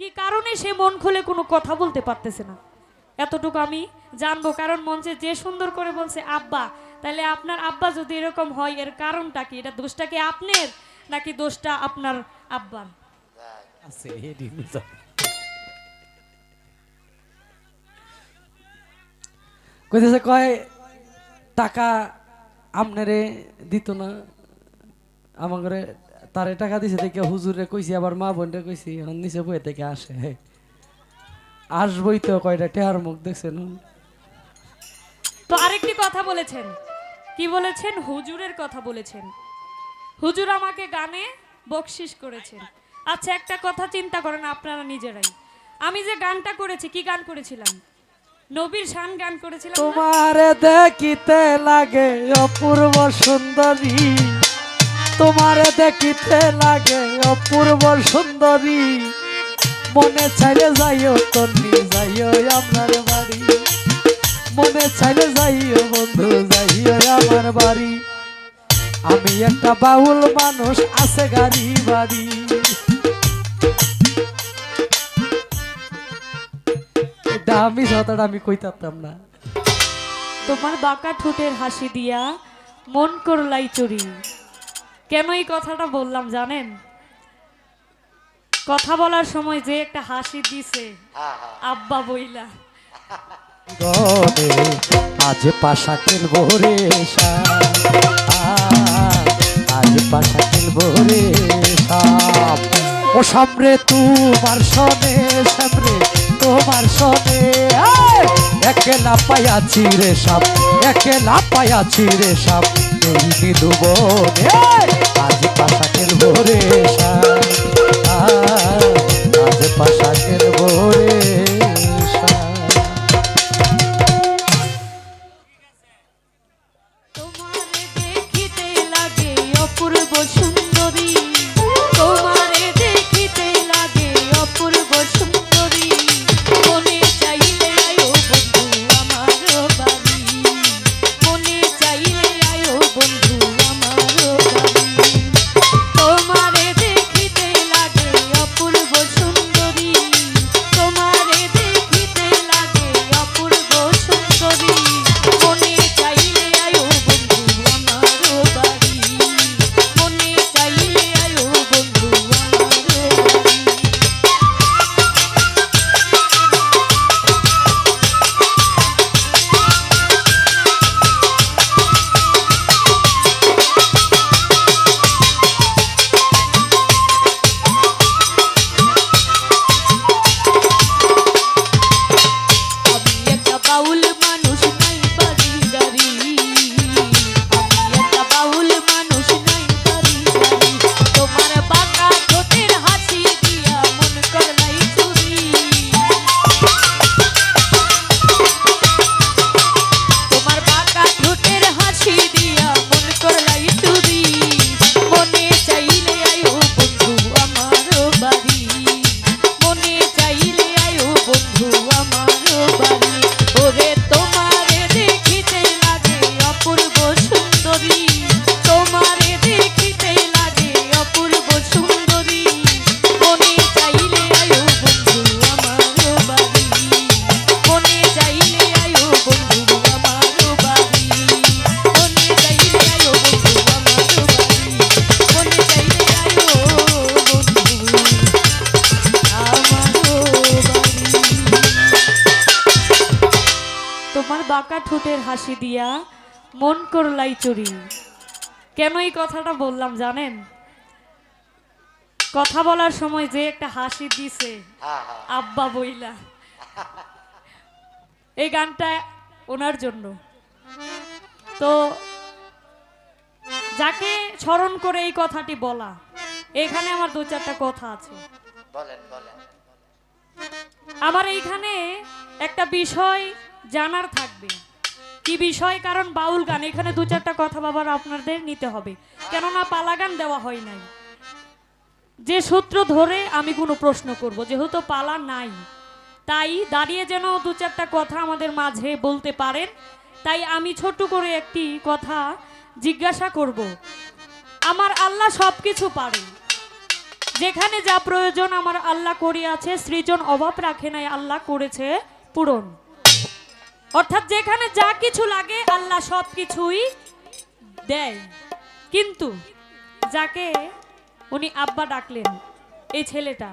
কি কারণে সে মন খুলে কোনো কথা বলতে পারতেছে না? এতটুকু আমি জানব, কারণ মঞ্চে যে সুন্দর করে বলছে, আব্বা, তাহলে আপনার আব্বা যদি এরকম হয়, এর কারণটা কি? এটা দোষটা কি আপনার, নাকি দোষটা আপনার আব্বার? কইতেছে, কয়, টাকা আমনেরে দিত না আমাকে তারে টাকা দিছে দেখে হুজুরে কইছি আবার মা বোনরে কইছি এখন নিচে বইয়ে থেকে আসে। আসবই তো কয়টা টেহার মুখ দেখছেন তো আরেকটি কথা বলেছেন। কি বলেছেন? হুজুরের কথা বলেছেন। হুজুর আমাকে গানে বকশিস করেছেন। আচ্ছা একটা কথা চিন্তা করেন আপনারা নিজেরাই। আমি যে গানটা করেছি কি গান করেছিলাম? নবীর শান গান করেছিলাম? তোমারে দেখিতে লাগে অপূর্ব সুন্দরী। তোমারে দেখিতে লাগে অপূর্ব সুন্দরী। মনে চাইলে যাইও তন্নি, যাইও আপনার বাড়ি। মনে চাইলে যাইও বন্ধু, যাইও আমার বাড়ি। আমি একটা বাউল মানুষ, আছে গাড়ি বাড়ি। এটা আমি যতটা আমি কইতাম না। তোমার বাঁকা ঠোঁটের হাসি দিয়া মন করলাই চুরি। কেন এই কথাটা বললাম জানেন কথা বলার সময় যে একটা হাসি দিছে আব্বা বইলা আজ পাশা খেলব রে আজ পাশা খেলব রে সাপ। ও সামরে তোমার সনে সামরে তোমার সনে এই! একেলা পাইয়াছি রে সাপ, একেলা পাইয়াছি রে সাপ এই দুবো! আজ পাশা খেলব রে সাপ। ঠোঁটের হাসি দিয়া মন করলাই চুরি। কেন এই কথাটা বললাম জানেন? কথা বলার সময় যে একটা হাসি দিছে আব্বা বইলা। এই গানটা ওনার জন্য। তো যাকে স্মরণ করে এই কথাটি বলা এখানে আমার দু চারটা কথা আছে। বলেন বলেন। আমার এইখানে একটা বিষয় জানার থাকবে। কি বিষয়, কারণ বাউল গান, এখানে দু চারটা কথা বাবার আপনাদের নিতে হবে। কেননা পালা গান দেওয়া হয় নাই। যে সূত্র ধরে আমি কোনো প্রশ্ন করব, যেহেতু পালা নাই। তাই দাঁড়িয়ে যেন দু চারটা কথা আমাদের মাঝে বলতে পারেন। তাই আমি ছোট করে একটি কথা জিজ্ঞাসা করব। আমার আল্লাহ সব কিছু পারেন যেখানে যা প্রয়োজন আমার আল্লাহ করিয়াছে, সৃজন অভাব রাখে নাই, আল্লাহ করেছে পূরণ। অর্থাৎ যেখানে যা কিছু লাগে, আল্লাহ সব কিছুই দেয়। কিন্তু যাকে উনি আব্বা ডাকলেন, এই ছেলেটা,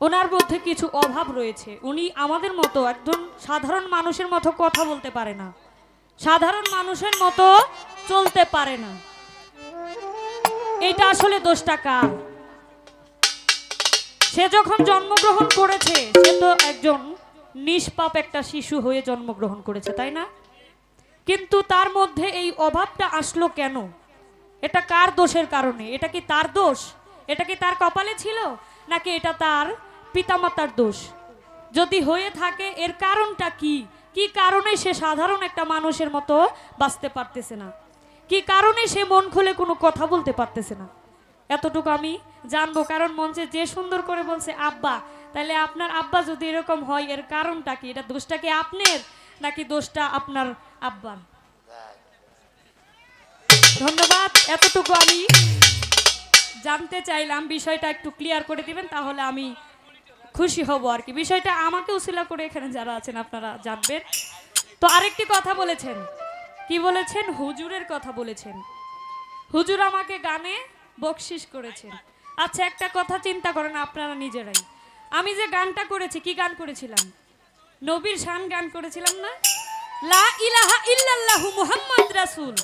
ওনার মধ্যে কিছু অভাব রয়েছে। উনি আমাদের মতো একজন সাধারণ মানুষের মতো কথা বলতে পারে না। সাধারণ মানুষের মতো চলতে পারে না। এটা আসলে দোষটা কার? সে যখন জন্মগ্রহণ করেছে, সে তো একজন নিষ্পাপ একটা শিশু হয়ে জন্মগ্রহণ করেছে, তাই না? কিন্তু তার মধ্যে এই অভাবটা আসলো কেন? এটা কার দোষের কারণে? এটা কি তার দোষ? এটা কি তার কপালে ছিল? নাকি এটা তার পিতামাতার দোষ? যদি হয়ে থাকে, এর কারণটা কি? কি কারণে সে সাধারণ একটা মানুষের মতো বাঁচতে পারতেছে না? কি কারণে সে মন খুলে কোনো কথা বলতে পারতেছে না? এতটুকু আমি জানব, কারণ মঞ্চে যে সুন্দর করে বলছে আব্বা, তাহলে আপনার আব্বা যদি এরকম হয়, এর কারণটা কি? এটা দোষটা কি আপনার, নাকি দোষটা আপনার আব্বার? ধন্যবাদ, এতটুকু আমি জানতে চাইলাম। বিষয়টা একটু ক্লিয়ার করে দিবেন, তাহলে আমি খুশি হব আর কি। বিষয়টা আমাকে উসিলা করে এখানে যারা আছেন, আপনারা জানবেন। তো আরেকটি কথা বলেছেন। কি বলেছেন? হুজুরের কথা বলেছেন। হুজুর আমাকে গানে বকশিস করেছেন। আচ্ছা একটা কথা চিন্তা করেন আপনারা নিজেরাই। আমি যে গানটা করেছি কি গান করেছিলাম? নবীর শান গান করেছিলাম না? লা ইলাহা ইল্লাল্লাহু মুহাম্মদ রাসূল।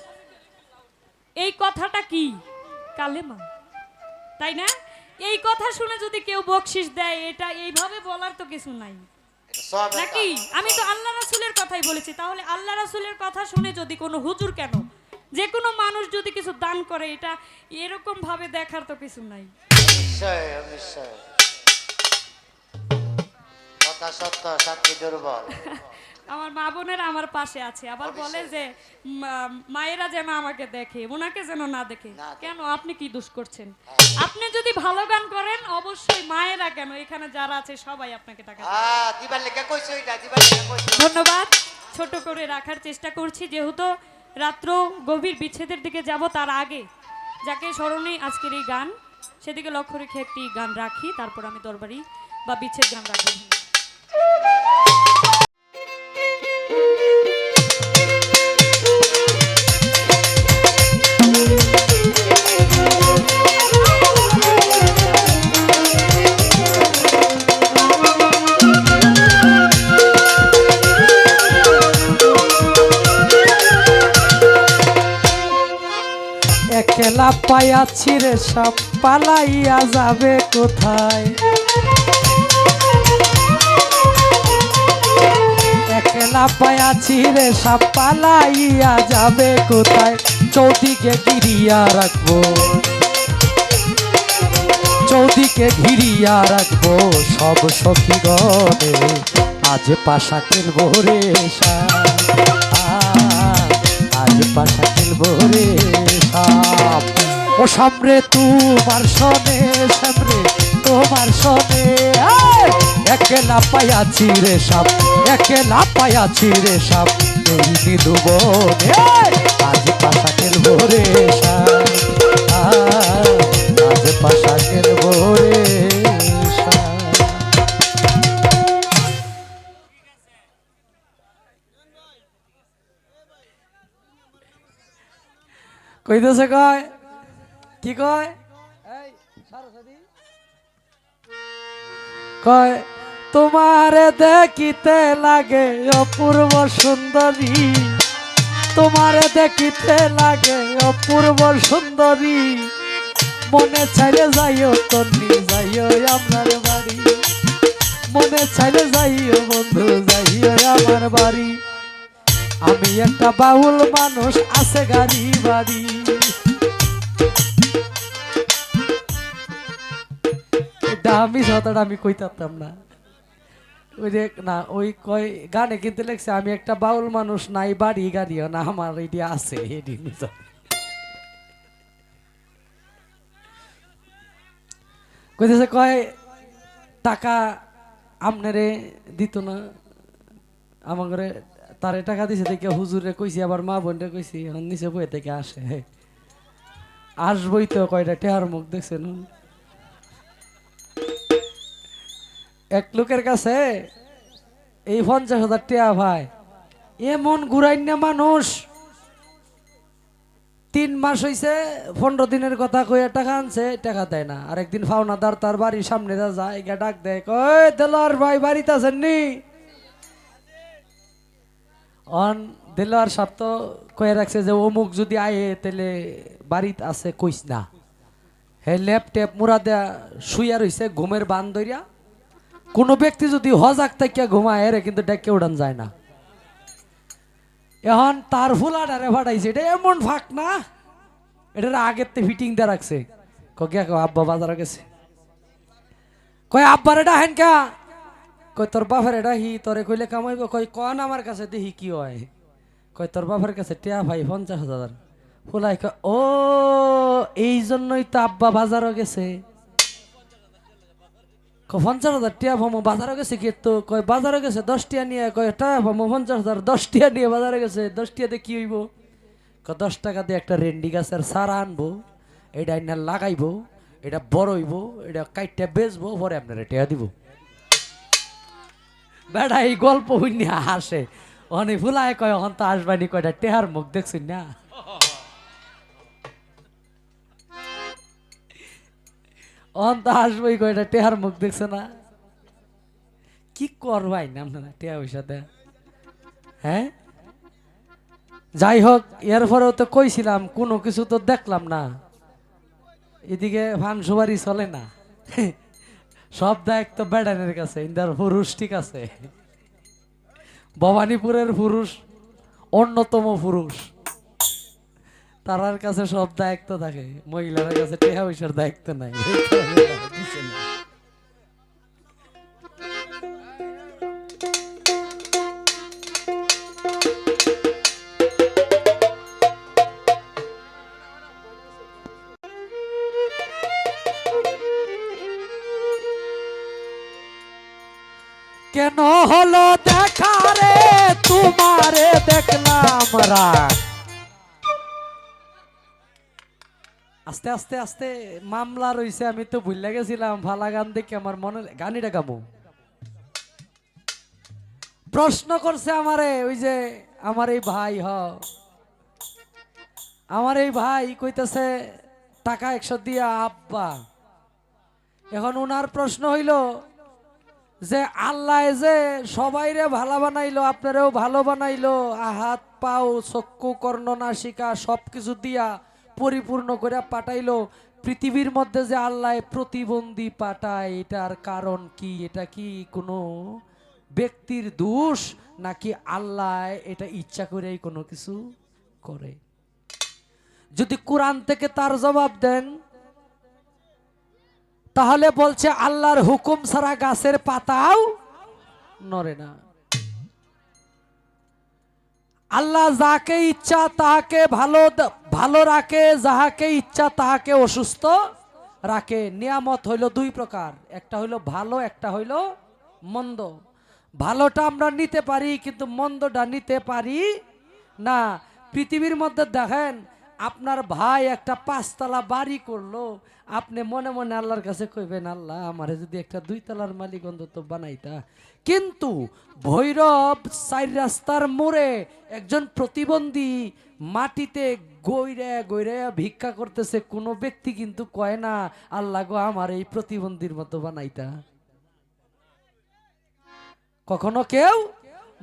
এই কথাটা কি? কালেমা। তাই না? এই কথা শুনে যদি কেউ বকশিস দেয় এটা এইভাবে বলার তো কিছু নাই। নাকি? আমি তো আল্লাহ রাসুলের কথাই বলেছি। তাহলে আল্লাহ রাসুলের কথা শুনে যদি কোনো হুজুর কেন যে কোনো মানুষ যদি কিছু দান করে এটা এরকম ভাবে দেখার তো কিছু নাই। নিশ্চয় নিশ্চয় কথা সত্য সাক্ষী দুর্বল। আমার মা বোনেরা আমার পাশে আছে আবার বলে যে মায়েরা যেন আমাকে দেখে ওনাকে যেন না দেখে। কেন? আপনি কি দোষ করছেন? আপনি যদি ভালো গান করেন অবশ্যই মায়েরা কেন? এখানে যারা আছে সবাই আপনাকে টাকা। হ্যাঁ ধন্যবাদ। ছোট করে রাখার চেষ্টা করছি যেহেতু রাত্র গভীর বিচ্ছেদের দিকে যাব তার আগে। যাকে স্মরণে আজকের এই গান, সেদিকে লক্ষ্য রেখে একটি গান রাখি, তারপর আমি দরবারি বা বিচ্ছেদ গান রাখব। পায়াছি রে সব পালাইয়া যাবে কোথায় একলা পায়াছি রে সব পালাইয়া যাবে কোথায় চৌদিকে গিরিয়া রাখব চৌদিকে ঘিরিয়া রাখব সব সখী গণে আজ পাশা খেলব রে। আজ পাশা খেলব রে। ও সামরে তোমার সনে সামরে তোমার সনে! একলা পায়াছি রে সাপ একলা পায়াছি রে সাপ এই নিদু বনে, এই! আজ পাশা খেলব রে সাপ। আজ পাশা খেলব রে। কইতেছে কয় কি কয়? কয়, তোমারে দেখিতে লাগে অপূর্ব সুন্দরী। তোমারে দেখিতে লাগে অপূর্ব সুন্দরী। মনে চাইলে যাইও তন্নি, যাইও আপনার বাড়ি। মনে চাইলে যাইও বন্ধু, যাইও আমার বাড়ি। আমি একটা বাউল মানুষ, আছে গাড়ি বাড়ি। আমি কথাটা আমি কইতাম না। ওই যে, না, ওই কয়, গানে কিন্তু লেখছে, আমি একটা বাউল মানুষ, নাই বাড়ি গাড়িও না, আমার এটি আছে কইতেছে, কয়, টাকা আমনেরে দিত না আমাকে তারে টাকা দিছে দেখে হুজুরে কইছি, আবার মা বোনরে কইছি নিচে বই থেকে আসে। আসবই তো কয়টা টেহার মুখ দেখছেন। এক লোকের কাছে, এই পঞ্চাশ হাজার টাকা ভাই, এমন ঘুরাই না মানুষ, তিন মাস হইছে পনেরো দিনের কথা কইয়া টাকা আনছে, টাকা দেয় না। আর একদিন ফাওনাদার তার বাড়ির সামনে যায়, গিয়া ডাক দেয়, কই দেলোয়ার ভাই, বাড়িতে আছেন নি অন, দেলোয়ার সাপ তো কয়ে রাখছে যে, অমুক যদি আয়ে, তাহলে বাড়িতে আছে কইস না। হে ল্যাপটপ মুরা দেয়া শুইয়া রইছে, ঘুমের বান ধরিয়া। কোনো ব্যক্তি যদি হজাক তাকিয়া ঘুমায়, এরে কিন্তু ডেকে উড়ান যায় না। এখন তার ফুলাটারে ফাটাইছে, এটা এমন ফাঁক না? এটার আগের তে ফিটিং দিয়ে রাখছে। ককিয়া কো আব্বা বাজারে গেছে। কয় আব্বার এটা হেন কা? কয়, তোর বাপের এটা হি, তোরে কইলে কামাইব। কয়, কন আমার কাছে দেখি কি হয়? কয়, তোর বাপের কাছে টিয়া ভাই পঞ্চাশ হাজার। ফুলাই কয়, ও, এই জন্যই তো আব্বা বাজারও গেছে। পঞ্চাশ হাজার টিয়া ভামো বাজারে গেছে কি তো? কয় বাজারে গেছে দশ টিয়া নিয়ে, কয় টাকা ভামো পঞ্চাশ হাজার, দশ টিয়া নিয়ে বাজারে গেছে, দশ টিয়াতে কি হইব? কয় দশ টাকা দিয়ে একটা রেন্ডি গাছের সারা আনব, এটা আইনা লাগাইবো, এটা বড় হইব, এটা কাইটটা বেচবো, পরে আপনারা টিয়া দিব। বেড়া এই গল্প হইনি হাসে অনেক ফুলায় কয় অন তো আসবানি কয়টা টেহার মুখ দেখছেন না? অন তো আসবই কয়টা, টেহার মুখ দেখছে না? কি করবাই না আপনারা, টেহা পয়সা দেয়া হ্যাঁ? যাই হোক এর পরেও তো কইছিলাম, কোনো কিছু তো দেখলাম না। এদিকে ফান সুবারি চলে না। সব দায়িত্ব বেড়ানের কাছে, ইন্দার পুরুষ ঠিক আছে। ভবানীপুরের পুরুষ, অন্যতম পুরুষ। তারার কাছে সব দায়িত্ব থাকে মহিলার কাছে টেহা পয়সার দায়িত্ব নাই। কেন হলো দেখা রে তোমারে দেখলাম রাগ আস্তে আস্তে আস্তে মামলা রইছে, আমি তো ভুলে গেছিলাম ভালা গান দেখে আমার মনে গানিটা গামু। প্রশ্ন করছে আমারে, ওই যে আমার এই ভাই, হ। আমার এই ভাই কইতেছে, টাকা একশো দিয়া, আব্বা। এখন উনার প্রশ্ন হইল যে, আল্লাহ যে সবাইরে ভালো বানাইলো, আপনারেও ভালো বানাইলো আহাত পাও, চক্ষু, কর্ণ, নাসিকা সব কিছু দিয়া পরিপূর্ণ করে পাঠাইলো। পৃথিবীর মধ্যে যে আল্লাহ প্রতিবন্ধী পাঠায়, এটার কারণ কি? এটা কি কোনো ব্যক্তির দোষ, নাকি আল্লাহ এটা ইচ্ছা করেই কোনো কিছু করে? যদি কোরআন থেকে তার জবাব দেন, তাহলে বলছে, আল্লাহর হুকুম ছাড়া গাছের পাতাও নড়ে না। আল্লাহ যাকে ইচ্ছা তাহাকে ভালো ভালো রাখে, যাহাকে ইচ্ছা তাহাকে অসুস্থ রাখে। নিয়ামত হইল দুই প্রকার, একটা হইল ভালো, একটা হইল মন্দ। ভালোটা আমরা নিতে পারি, কিন্তু মন্দটা নিতে পারি না। পৃথিবীর মধ্যে দেখেন আপনার ভাই একটা পাঁচতলা বাড়ি করল, আপনি মনে মনে আল্লাহর কাছে কইবেন, আল্লাহ, আমারে যদি একটা দুই তলার মালিক অন্তত বানাইতা। কিন্তু ভৈরব চার রাস্তার মোড়ে একজন প্রতিবন্ধী মাটিতে গইরে গইরে ভিক্ষা করতেছে, কোনো ব্যক্তি কিন্তু কয় না, আল্লাহ গো, আমার এই প্রতিবন্ধীর মতো বানাইতা। কখনো কেউ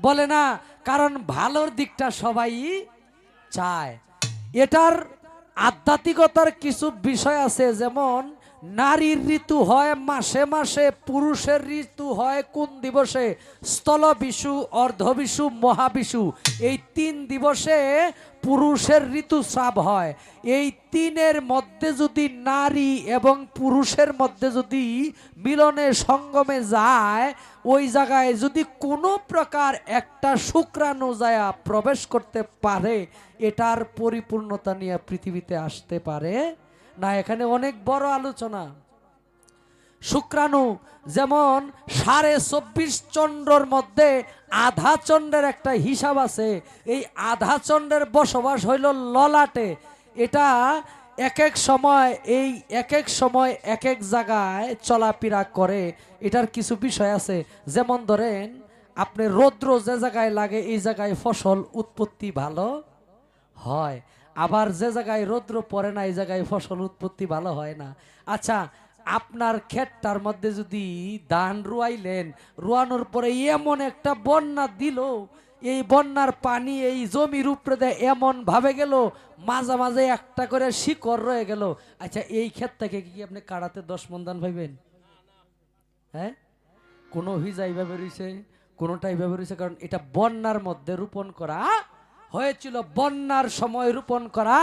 বলে না, কারণ ভালোর দিকটা সবাই চায়। এটার আধ্যাত্মিকতার কিছু বিষয় আছে, যেমন নারীর ঋতু হয় মাসে মাসে, পুরুষের ঋতু হয় কোন দিবসে? স্থল বিশু অর্ধ বিশু মহাবিশু এই তিন দিবসে পুরুষের ঋতুস্রাব হয়। এই তিনের মধ্যে যদি নারী এবং পুরুষের মধ্যে যদি মিলনে সঙ্গমে যায়, ওই জায়গায় যদি কোনো প্রকার একটা শুক্রাণু যায়া প্রবেশ করতে পারে, এটার পরিপূর্ণতা নিয়ে পৃথিবীতে আসতে পারে। না, এখানে অনেক বড় আলোচনা। শুক্রাণু যেমন সাড়ে চব্বিশ চন্দ্রর মধ্যে আধা চন্দ্রের একটা হিসাব আছে। এই আধা চন্দ্রের বসবাস হইল ললাটে। এটা এক এক সময়, এই এক এক সময় এক এক জায়গায় চলাফেরা করে। এটার কিছু বিষয় আছে। যেমন ধরেন, আপনি রৌদ্র যে জায়গায় লাগে, এই জায়গায় ফসল উৎপত্তি ভালো হয়। আবার যে জায়গায় রৌদ্র পড়ে না, এই জায়গায় ফসল উৎপত্তি ভালো হয় না। আচ্ছা আপনার ক্ষেতটার মধ্যে যদি ধান রুয়াইলেন, রুয়ানোর পরে এমন একটা বন্যা দিল, এই বন্যার পানি এই জমির উপরে দেয় এমন ভাবে গেল, মাঝে মাঝে একটা করে শিকড় রয়ে গেল। আচ্ছা এই ক্ষেত থেকে কি আপনি কাড়াতে দশ মন ধান ভাইবেন হ্যাঁ? কোনো হিজা এইভাবে রয়েছে কোনোটা এইভাবে রয়েছে, কারণ এটা বন্যার মধ্যে রোপণ করা হয়েছিল, বন্যার সময় রোপণ করা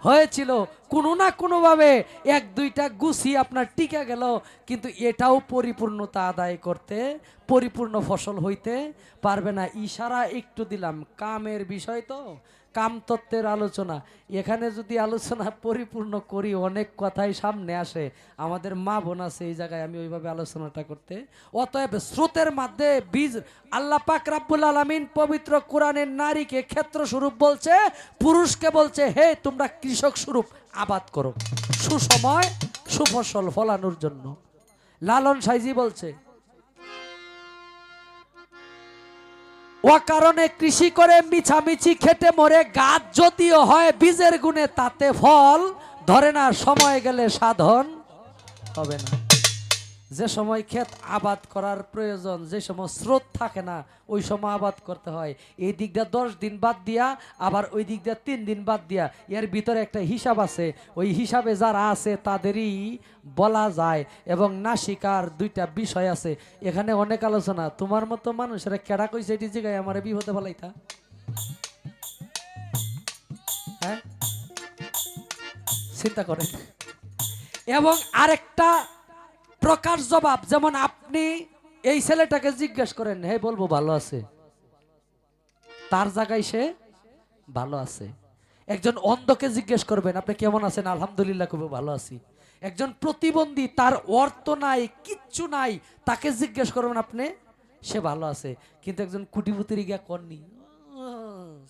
হয়েছিল। কোনো না কোনোভাবে এক, দুইটা গুছি আপনার টিকে গেল। কিন্তু এটাও পরিপূর্ণতা আদায় করতে, পরিপূর্ণ ফসল হইতে পারবে না। ইশারা একটু দিলাম। কামের বিষয় তো। কাম তত্ত্বের আলোচনা। এখানে যদি আলোচনা পরিপূর্ণ করি, অনেক কথাই সামনে আসে। আমাদের মা বোন আছে এই জায়গায়, আমি ওইভাবে আলোচনাটা করতে। অতএব স্রোতের মধ্যে বীজ আল্লাহ পাক রাব্বুল আলামিন পবিত্র কোরআনের নারীকে ক্ষেত্র স্বরূপ বলছে, পুরুষকে বলছে, হে, তোমরা কৃষক স্বরূপ আবাদ করো। সুসময় সুফসল ফলানোর জন্য। লালন সাইজি বলছে ও কারণে কৃষি করে মিছামিছি খেটে মরে গাছ যদিও হয়, বীজের গুণে তাতে ফল ধরে না, সময় গেলে সাধন হবে না। যে সময় ক্ষেত আবাদ করার প্রয়োজন, যে সময় স্রোত থাকে না, ওই সময় আবাদ করতে হয়। এই দিক দিয়ে দশ দিন বাদ দিয়া, আবার ওই দিক দিয়ে তিন দিন বাদ দিয়া। এর ভিতরে একটা হিসাব আছে। ওই হিসাবে যারা আছে, তাদেরই বলা যায় এবং নাসিকার দুইটা বিষয় আছে। এখানে অনেক আলোচনা। তোমার মতো মানুষেরা কেডা কইছে এটি জায়গায় আমার বিপদে বলাইতা? হ্যাঁ? চিন্তা করেন। এবং আরেকটা প্রকাশ জবাব, যেমন আপনি এই ছেলেটাকে জিজ্ঞেস করেন, হে, বলব ভালো আছে? তার জায়গায় সে ভালো আছে। একজন অন্ধকে জিজ্ঞেস করবেন, আপনি কেমন আছেন? আলহামদুলিল্লাহ খুব ভালো আছি। একজন প্রতিবন্ধী, তার অর্থ নাই, কিচ্ছু নাই, তাকে জিজ্ঞেস করবেন, আপনি? সে ভালো আছে। কিন্তু একজন কুটিপুতির গিয়া করনি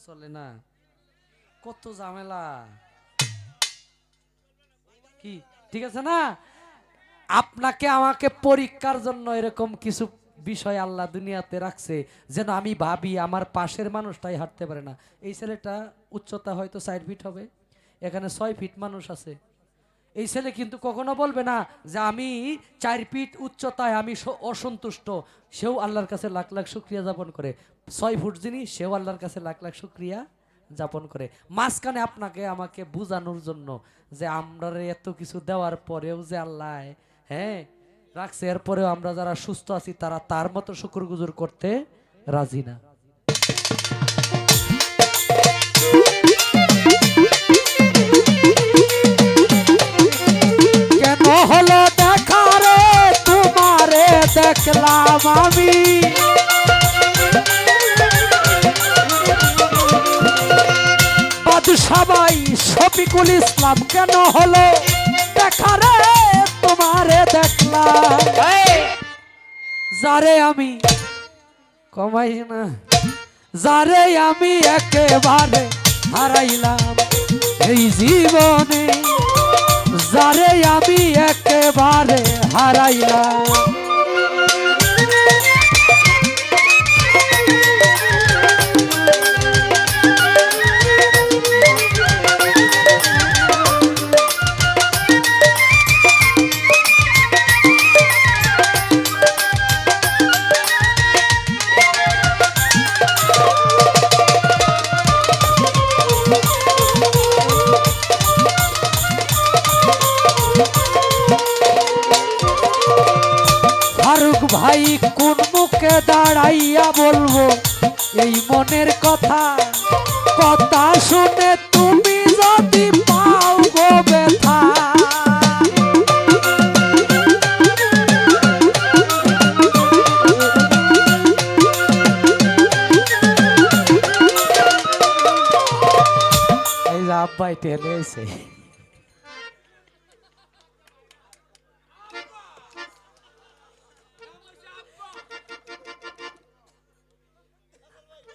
চলে না। কত ঝামেলা। কি, ঠিক আছে না? আপনাকে আমাকে পরীক্ষার জন্য এরকম কিছু বিষয় আল্লাহ দুনিয়াতে রাখছে, যেন আমি ভাবি আমার পাশের মানুষটাই হাঁটতে পারে না। এই ছেলেটা উচ্চতা হয়তো চার ফিট হবে, এখানে ছয় ফিট মানুষ আছে। এই ছেলে কিন্তু কখনো বলবে না যে আমি চার ফিট উচ্চতায় আমি অসন্তুষ্ট। সেও আল্লাহর কাছে লাখ লাখ শুক্রিয়া যাপন করে। ছয় ফুট যিনি, সেও আল্লাহর কাছে লাখ লাখ শুক্রিয়া যাপন করে। মাঝখানে আপনাকে আমাকে বুঝানোর জন্য যে আমরা এত কিছু দেওয়ার পরেও যে আল্লাহ হ্যাঁ রাখছে। এরপরেও আমরা যারা সুস্থ আছি, তারা তার মতো শুকুর গুজুর করতে রাজি না। কেন হলো দেখা তোমারে দেখলাম আমি। বাদশাবাই শফিকুল ইসলাম, কেন হলো দেখা রে? তোমারে দেখলাম যারে আমি কমাই না যারে আমি একেবারে হারাইলাম এই জীবনে যারে আমি একেবারে হারাইলাম।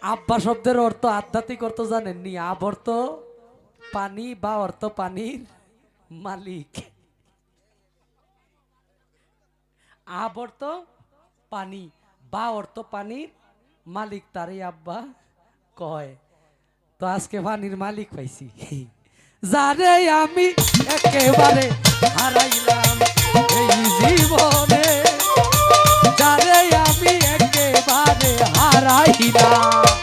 আব্বা শব্দের অর্থ আধ্যাত্মিক অর্থ জানেননি, আব অর্থ পানি বা অর্থ পানির মালিক। আব অর্থ পানি বা অর্থ পানির মালিক, তারই আব্বা কয়। তো আজকে পানির মালিক পাইছি। যারে আমি একেবারে হারাইলাম এই জীবনে। হারাইলাম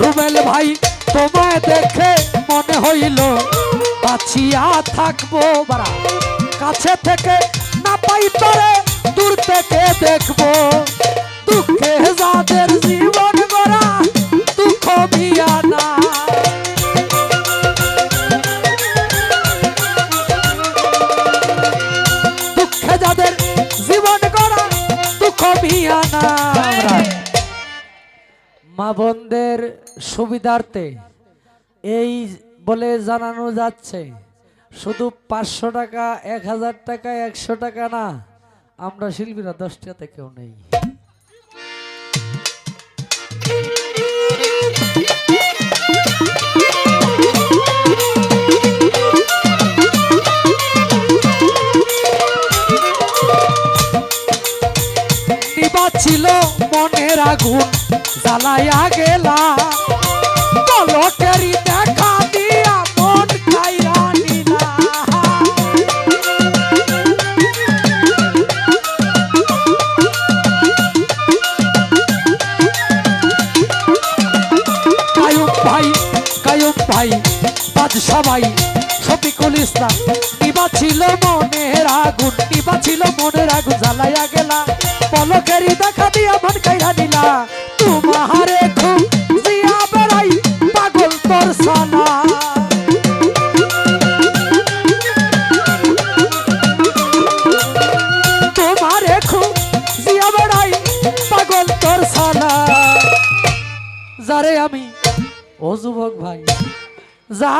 রুবেল ভাই, তোমায় দেখে মনে হইল, বাঁচিয়া থাকব বারা কাছে থেকে না পাই তরে, দূর থেকে দেখব। দুঃখে যাদের জীবন মা বোনদের সুবিধার্থে এই বলে জানানো যাচ্ছে। শুধু পাঁচশো টাকা, এক হাজার টাকা, একশো টাকা না, আমরা শিল্পীরা দশটাতে কেউ নেই। ছিল মনের আগুন। জ্বালাইয়া গেলা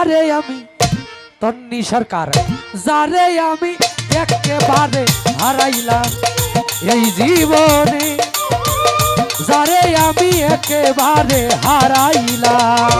যারে আমি তন্নি সরকার যারে আমি একেবারে হারাইলাম এই জীবনে যারে আমি একেবারে হারাইলাম।